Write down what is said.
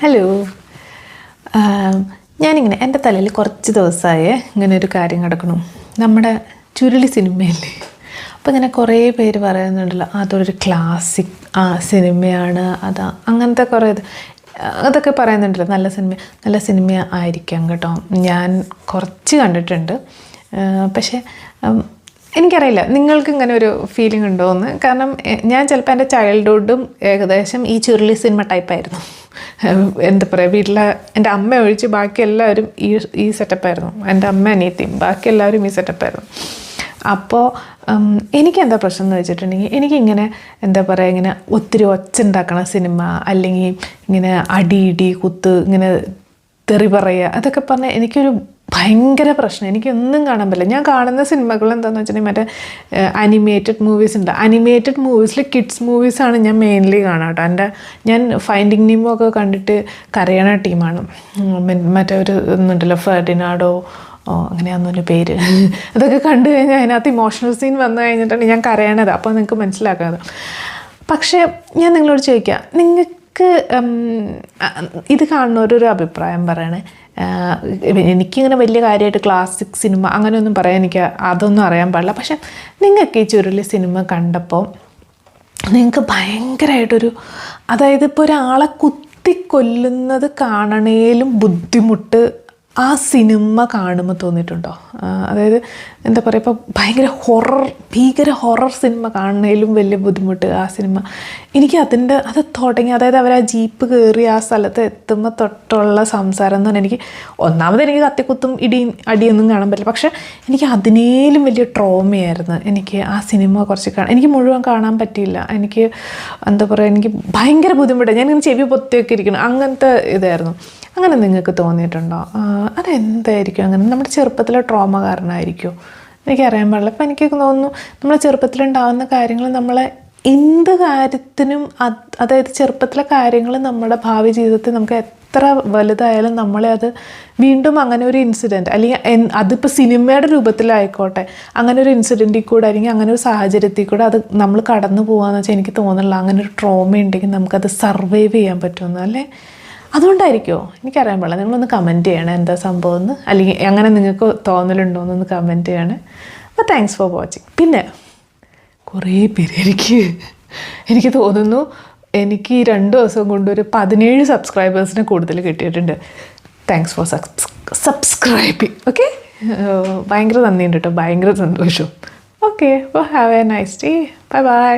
Hello ആം, ഞാനിങ്ങനെ എന്റെ തലയിൽ കുറച്ച് ദിവസമായേ ഇങ്ങനെ ഒരു കാര്യം കിടക്കണം നമ്മുടെ ചുരുളി സിനിമയല്ലേ അപ്പോൾ ഇങ്ങനെ കുറേ പേര് പറയുന്നുണ്ടല്ലോ അതൊരു ക്ലാസിക് ആ സിനിമയാണ് അതാ അങ്ങനത്തെ കുറേ അതൊക്കെ പറയുന്നുണ്ടല്ലോ നല്ല സിനിമ നല്ല സിനിമ ആയിരിക്കാം കേട്ടോ. ഞാൻ കുറച്ച് കണ്ടിട്ടുണ്ട്. പക്ഷേ എനിക്കറിയില്ല നിങ്ങൾക്ക് ഇങ്ങനെ ഒരു ഫീലിംഗ് ഉണ്ടോ എന്ന്. കാരണം ഞാൻ ചിലപ്പോൾ എന്റെ ചൈൽഡ്ഹുഡും ഏകദേശം ഈ ചുരുളി സിനിമ ടൈപ്പായിരുന്നു എന്താ പറയുക വീട്ടിലെ എന്റെ അമ്മ ഒഴിച്ച് ബാക്കി എല്ലാവരും ഈ ഈ സെറ്റപ്പായിരുന്നു എന്റെ അമ്മ അനിയത്തിയും ബാക്കി എല്ലാവരും ഈ സെറ്റപ്പായിരുന്നു അപ്പോൾ എനിക്ക് എന്താ പ്രശ്നം എന്ന് വെച്ചിട്ടുണ്ടെങ്കിൽ എനിക്കിങ്ങനെ എന്താ പറയുക ഇങ്ങനെ ഒത്തിരി ഒച്ച സിനിമ അല്ലെങ്കിൽ ഇങ്ങനെ അടി ഇടി കുത്ത് ഇങ്ങനെ തെറി പറയുക അതൊക്കെ പറഞ്ഞാൽ എനിക്കൊരു ഭയങ്കര പ്രശ്നം. എനിക്കൊന്നും കാണാൻ പറ്റില്ല. ഞാൻ കാണുന്ന സിനിമകൾ എന്താണെന്ന് വെച്ചിട്ടുണ്ടെങ്കിൽ മറ്റേ അനിമേറ്റഡ് മൂവീസ് ഉണ്ട്. അനിമേറ്റഡ് മൂവീസിൽ കിഡ്സ് മൂവീസാണ് ഞാൻ മെയിൻലി കാണാം കേട്ടോ. എന്റെ ഞാൻ ഫൈൻഡിങ് നീമോ ഒക്കെ കണ്ടിട്ട് കരയണ ടീമാണ്. മറ്റേ ഒരു ഒന്നുണ്ടല്ലോ ഫെർഡിനാഡോ ഓ അങ്ങനെയാണെന്നൊരു പേര്. അതൊക്കെ കണ്ടു കഴിഞ്ഞാൽ അതിനകത്ത് ഇമോഷണൽ സീൻ വന്നു കഴിഞ്ഞിട്ടാണ് ഞാൻ കരയണത്. അപ്പോൾ നിങ്ങൾക്ക് മനസ്സിലാക്കാതെ പക്ഷേ ഞാൻ നിങ്ങളോട് ചോദിക്കുക നിങ്ങൾക്ക് ഉം, ഇത് കാണുന്നവരൊരു അഭിപ്രായം പറയണേ. എനിക്കിങ്ങനെ വലിയ കാര്യമായിട്ട് ക്ലാസിക് സിനിമ അങ്ങനെയൊന്നും പറയാൻ എനിക്ക് അതൊന്നും അറിയാൻ പാടില്ല. പക്ഷെ നിങ്ങൾക്ക് ഈ ചുരുളി സിനിമ കണ്ടപ്പോൾ നിങ്ങൾക്ക് ഭയങ്കരമായിട്ടൊരു അതായത് ഇപ്പോൾ ഒരാളെ കുത്തിക്കൊല്ലുന്നത് കാണണേലും ബുദ്ധിമുട്ട് ആ സിനിമ കാണുമ്പോൾ തോന്നിയിട്ടുണ്ടോ? അതായത് എന്താ പറയുക ഇപ്പോൾ ഭയങ്കര ഹൊറർ ഭീകര ഹൊറർ സിനിമ കാണുന്നതിലും വലിയ ബുദ്ധിമുട്ട് ആ സിനിമ. എനിക്ക് അതിന്റെ അത് തുടങ്ങി അതായത് അവർ ആ ജീപ്പ് കയറി ആ സ്ഥലത്ത് എത്തുമ്പോൾ തൊട്ടുള്ള സംസാരം എന്ന് പറഞ്ഞാൽ എനിക്ക് ഒന്നാമത് എനിക്ക് കത്തിക്കുത്തും ഇടിയും അടിയൊന്നും കാണാൻ പറ്റില്ല. പക്ഷേ എനിക്ക് അതിനേലും വലിയ ട്രോമയായിരുന്നു എനിക്ക് ആ സിനിമ കുറച്ച് കാണാൻ. എനിക്ക് മുഴുവൻ കാണാൻ പറ്റിയില്ല. എനിക്ക് എന്താ പറയുക എനിക്ക് ഭയങ്കര ബുദ്ധിമുട്ടാണ് ഞാനിങ്ങനെ ചെവി പൊത്തിയൊക്കെ ഇരിക്കണം അങ്ങനത്തെ ഇതായിരുന്നു. അങ്ങനെ നിങ്ങൾക്ക് തോന്നിയിട്ടുണ്ടോ? അതെന്തായിരിക്കും അങ്ങനെ? നമ്മുടെ ചെറുപ്പത്തിലെ ട്രോമ കാരണമായിരിക്കുമോ എനിക്കറിയാൻ പാടില്ല. അപ്പം എനിക്ക് തോന്നുന്നു നമ്മളെ ചെറുപ്പത്തിലുണ്ടാകുന്ന കാര്യങ്ങൾ നമ്മളെ എന്ത് കാര്യത്തിനും അതായത് ചെറുപ്പത്തിലെ കാര്യങ്ങൾ നമ്മുടെ ഭാവി ജീവിതത്തിൽ നമുക്ക് എത്ര വലുതായാലും നമ്മളെ അത് വീണ്ടും അങ്ങനെ ഒരു ഇൻസിഡന്റ് അല്ലെങ്കിൽ അതിപ്പോൾ സിനിമയുടെ രൂപത്തിലായിക്കോട്ടെ അങ്ങനെ ഒരു ഇൻസിഡന്റിൽ കൂടെ അല്ലെങ്കിൽ അങ്ങനെ ഒരു സാഹചര്യത്തിൽ കൂടെ അത് നമ്മൾ കടന്നു പോകാന്ന് വെച്ചാൽ എനിക്ക് തോന്നുന്നില്ല. അങ്ങനെ ഒരു ട്രോമ ഉണ്ടെങ്കിൽ നമുക്കത് സർവൈവ് ചെയ്യാൻ പറ്റുമെന്ന് അല്ലേ? അതുകൊണ്ടായിരിക്കുമോ എനിക്കറിയാൻ പാടില്ല. നിങ്ങളൊന്ന് കമന്റ് ചെയ്യണം എന്താ സംഭവം എന്ന് അല്ലെങ്കിൽ അങ്ങനെ നിങ്ങൾക്ക് തോന്നലുണ്ടോ എന്നൊന്ന് കമന്റ് ചെയ്യണേ. അപ്പോൾ താങ്ക്സ് ഫോർ വാച്ചിങ് പിന്നെ കുറേ പേര് എനിക്ക് എനിക്ക് തോന്നുന്നു എനിക്ക് ഈ രണ്ട് ദിവസം കൊണ്ട് ഒരു പതിനേഴ് സബ്സ്ക്രൈബേഴ്സിനെ കൂടുതൽ കിട്ടിയിട്ടുണ്ട്. താങ്ക്സ് ഫോർ സബ്സ്ക്രൈബിങ് ഓക്കെ ഭയങ്കര നന്ദിയുണ്ട് കേട്ടോ. ഭയങ്കര സന്തോഷം. Okay have a nice day bye bye